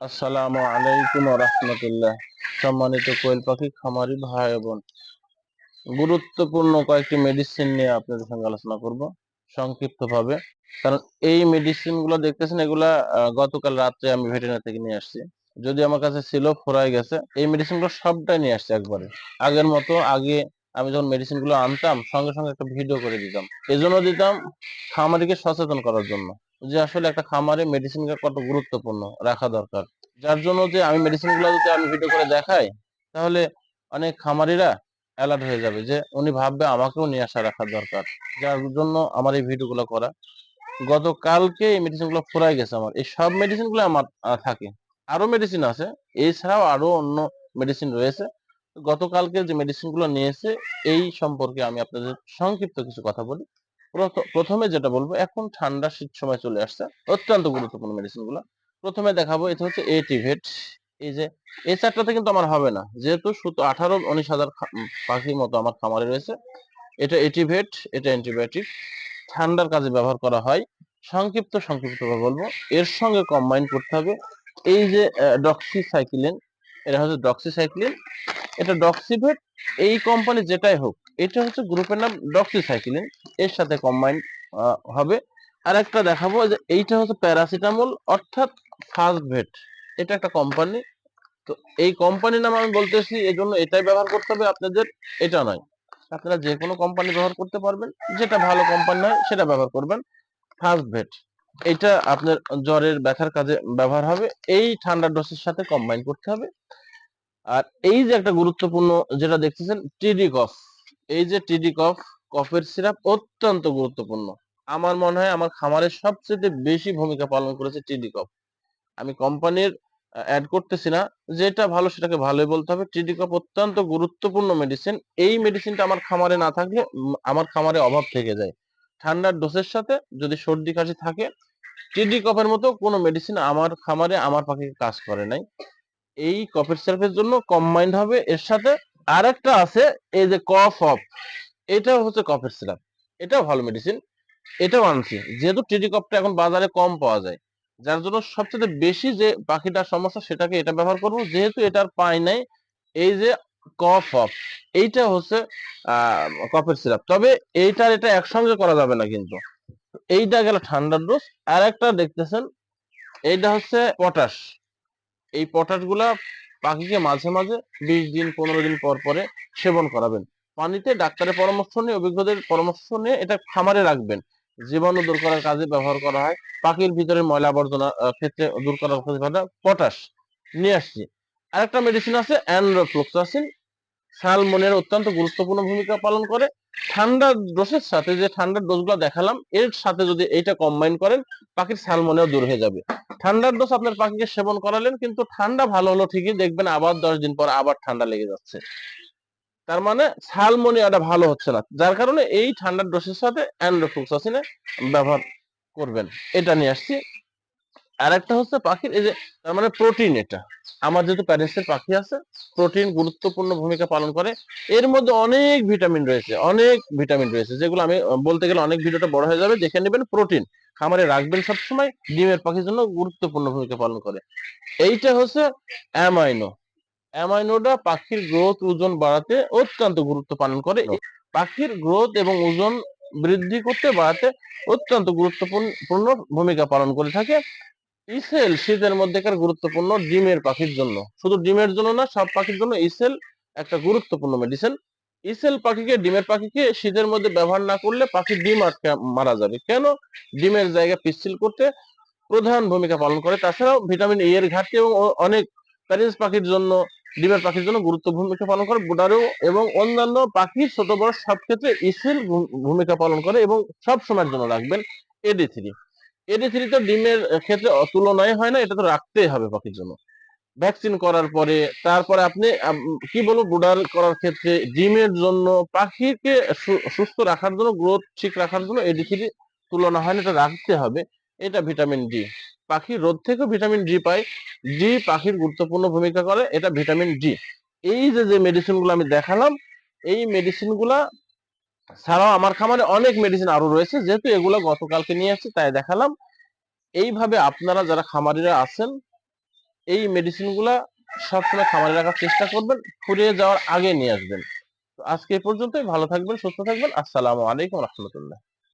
আসসালামু আলাইকুম রহমতুল্লাহ। সম্মানিত কোয়েল পাখি, খামারি ভাই বোন, গুরুত্বপূর্ণ কয়েকটি মেডিসিন নিয়ে আপনাদের সঙ্গে আলোচনা করব সংক্ষিপ্ত ভাবে কারণ এই মেডিসিনগুলো দেখতেছেন, এগুলা গতকাল রাত্রে আমি ভেটেরিনারি থেকে নিয়ে আসছি। যদি আমার কাছে ছিল, ফোরাই গেছে, এই মেডিসিনগুলো সবটাই নিয়ে আসছি একবারে। আগের মতো, আগে আমি যখন মেডিসিনগুলো আনতাম, সঙ্গে সঙ্গে একটা ভিডিও করে দিতাম। এজন্য দিতাম খামারিকে সচেতন করার জন্য। যে আসলে একটা খামারে মেডিসিন কত গুরুত্বপূর্ণ রাখা দরকার। যার জন্য যে আমি মেডিসিনগুলো যদি আমি ভিডিও করে দেখাই, তাহলে অনেক খামারিরা অ্যালার্ট হয়ে যাবে যে উনি ভাববে আমাকেও নিয়ে আসা রাখা দরকার। যার জন্য আমার এই ভিডিও গুলো করা। গতকালকে এই মেডিসিনগুলো ফুরাই গেছে আমার। এই সব মেডিসিনগুলো আমার থাকে। আরও মেডিসিন আছে। এছাড়াও আরও অন্য মেডিসিন রয়েছে। গতকালকে যে মেডিসিনগুলো নিয়েছে, এই সম্পর্কে আমি আপনাদের সংক্ষিপ্ত কিছু কথা বলি। প্রথমে যেটা বলব, এখন ঠান্ডা শীত সময় চলে আসছে, অত্যন্ত গুরুত্বপূর্ণ মেডিসিনগুলা। প্রথমে দেখাবো, এটা হচ্ছে এটিভেট এই যে, এই চারটাতে কিন্তু আমার হবে না। যেহেতু শুধু আঠারো, উনিশ হাজার পাখির মতো আমার খামারে রয়েছে। এটা এটিভেট এটা অ্যান্টিবায়োটিক ঠান্ডার কাজে ব্যবহার করা হয়। সংক্ষিপ্ত সংক্ষিপ্ত বলব, এর সঙ্গে কম্বাইন করতে হবে এই যে ডক্সিসাইক্লিন এটা হচ্ছে ডক্সিসাইক্লিন এটা ডক্সিভেট এই কোম্পানি যেটাই হোক এটা হচ্ছে গ্রুপের নাম ডক্সিসাইক্লিন এর। সাথে কম্বাইন হবে। আর একটা দেখাবো যে এইটা হচ্ছে প্যারাসিটামল অর্থাৎ ফার্স্ট এটা একটা কোম্পানি তো এই কোম্পানির নাম আমি বলতেছি এই জন্য এটাই ব্যবহার করতে হবে আপনাদের। এটা নয়। আপনারা যে কোনো কোম্পানি ব্যবহার করতে পারবেন। যেটা ভালো কোম্পানি হয়, সেটা ব্যবহার করবেন। ফার্স্ট এটা আপনার জ্বরের ব্যথার কাজে ব্যবহার হবে। এই ঠান্ডা ডোসের সাথে কম্বাইন করতে হবে। আর এই যে একটা গুরুত্বপূর্ণ যেটা দেখতেছেন টিডি কফ এই যে টিডি কফ কফের সিরাপ অত্যন্ত গুরুত্বপূর্ণ। আমার মনে হয় আমার খামারের সবচেয়ে বেশি ভূমিকা পালন করেছে টিডি কফ আমি কোম্পানির অ্যাড করতেছি না। যেটা ভালো সেটাকে ভালোই বলতে হবে। টিডি কফ অত্যন্ত গুরুত্বপূর্ণ মেডিসিন এই মেডিসিনটা আমার খামারে না থাকলে আমার খামারে অভাব থেকে যায়। ঠান্ডার ডোজের সাথে যদি সর্দি কাশি থাকে টিডি কফের মতো কোনো মেডিসিন আমার খামারে, আমার পাখিকে কাজ করে নাই। এই কফের সিরাপের জন্য কম্বাইন্ড হবে। এর সাথে আরেকটা আছে, এই যে কফ অফ এটাও হচ্ছে কফের সিরাপ এটাও ভালো মেডিসিন এটাও আনছি। যেহেতু টিডি কফটা এখন বাজারে কম পাওয়া যায়, যার জন্য সবচেয়ে বেশি যে পাখিটার সমস্যা সেটাকে এটা ব্যবহার করব, যেহেতু এটার পাই নাই, এই যে কফ অফ এইটা হচ্ছে কফের সিরাপ তবে এইটার এটা একসঙ্গে করা যাবে না কিন্তু। এইটা গেল ঠান্ডার ডোজ আর একটা দেখতেছেন, এইটা হচ্ছে পটাশ এই পটাশগুলা পাখিকে মাঝে মাঝে বিশ দিন, পনেরো দিন পর পরে সেবন করাবেন। পানিতে ডাক্তারের পরামর্শ নিয়ে, অভিজ্ঞদের পরামর্শ নিয়ে এটা খামারে রাখবেন। জীবাণু দূর করার কাজে ব্যবহার করা হয়। পাখির ভিতরে ময়লা আবর্জনা ক্ষেত্রে দূর করার কাজে পটাশ নিয়ে আসছি। আরেকটা মেডিসিন আছে অ্যানরোফ্লুক্সাসিন সালমনের অত্যন্ত গুরুত্বপূর্ণ ভূমিকা পালন করে। ঠান্ডার ডোসের সাথে যে ঠান্ডার ডোজগুলো দেখালাম, এর সাথে যদি এইটা কম্বাইন করেন, পাখির সালমনেও দূর হয়ে যাবে। ঠান্ডার ডোজ আপনার পাখিকে সেবন করালেন, কিন্তু ঠান্ডা ভালো হলো ঠিকই, দেখবেন আবার দশ দিন পর আবার ঠান্ডা লেগে যাচ্ছে। তার মানে সালমোনিয়াটা ভালো হচ্ছে না, যার কারণে এই ঠান্ডার ডোসের সাথে অ্যান্ড্রোফ্লুক্সাসিনে ব্যবহার করবেন। এটা নিয়ে আসছি। আর একটা হচ্ছে পাখির, এই যে তার মানে প্রোটিন এটা। আমার যেহেতু প্যারেন্টসের পাখি আছে, প্রোটিন গুরুত্বপূর্ণ ভূমিকা পালন করে। এর মধ্যে অনেক ভিটামিন রয়েছে, অনেক ভিটামিন রয়েছে, যেগুলো আমি বলতে গেলে অনেক ভিডিওটা বড় হয়ে যাবে, দেখে নেবেন প্রোটিন। খামারে রাখবেন সবসময়, ডিমের পাখির জন্য গুরুত্বপূর্ণ ভূমিকা পালন করে। এইটা হচ্ছে অ্যামাইনো। অ্যামাইনোটা পাখির গ্রোথ ওজন বাড়াতে অত্যন্ত গুরুত্ব পালন করে। পাখির গ্রোথ এবং ওজন বৃদ্ধি করতে বাড়াতে অত্যন্ত গুরুত্বপূর্ণ ভূমিকা পালন করে থাকে। ইসেল শীতের মধ্যেকার গুরুত্বপূর্ণ ডিমের পাখির জন্য। শুধু ডিমের জন্য না, সব পাখির জন্য ইসেল একটা গুরুত্বপূর্ণ মেডিসিন ইসেল পাখিকে, ডিমের পাখিকে শীতের মধ্যে ব্যবহার না করলে পাখি ডিম আটকে মারা যাবে। কেন? ডিমের জায়গা পিচ্ছিল করতে প্রধান ভূমিকা পালন করে। তাছাড়াও ভিটামিন এ এর ঘাটতি এবং অনেক প্যারেন্টস পাখির জন্য, ডিমের পাখির জন্য গুরুত্ব ভূমিকা পালন করে। বুডারেও এবং অন্যান্য পাখি ছোট বড় সব ক্ষেত্রে ইসেল ভূমিকা পালন করে এবং সব সময়ের জন্য রাখবেন এডি থ্রি এডি থ্রি তো ডিমের ক্ষেত্রে তুলনায় হয় না, এটা তো রাখতেই হবে পাখির জন্য। ভ্যাকসিন করার পরে, তারপরে আপনি কি বলব বুডার করার ক্ষেত্রে ডিমের জন্য, পাখিকে সুস্থ রাখার জন্য গ্রোথ ঠিক রাখার জন্য এডি থ্রি তুলনা হয় এটা রাখতে হবে। এটা ভিটামিন ডি পাখি রোদ থেকেও ভিটামিন ডি পায় ডি পাখির গুরুত্বপূর্ণ ভূমিকা করে, এটা ভিটামিন ডি এই যে যে মেডিসিনগুলো আমি দেখালাম, এই মেডিসিনগুলা ছাড়াও আমার খামারে অনেক মেডিসিন আরও রয়েছে, যেহেতু এগুলো গতকালকে নিয়ে আসছি, তাই দেখালাম। এইভাবে আপনারা যারা খামারিরা আছেন এই মেডিসিনগুলা সবসময় খামারে রাখার চেষ্টা করবেন, ফুরিয়ে যাওয়ার আগে নিয়ে আসবেন। আজকে এই পর্যন্তই, ভালো থাকবেন, সুস্থ থাকবেন, আসসালামু আলাইকুম রহমতুল্লাহ।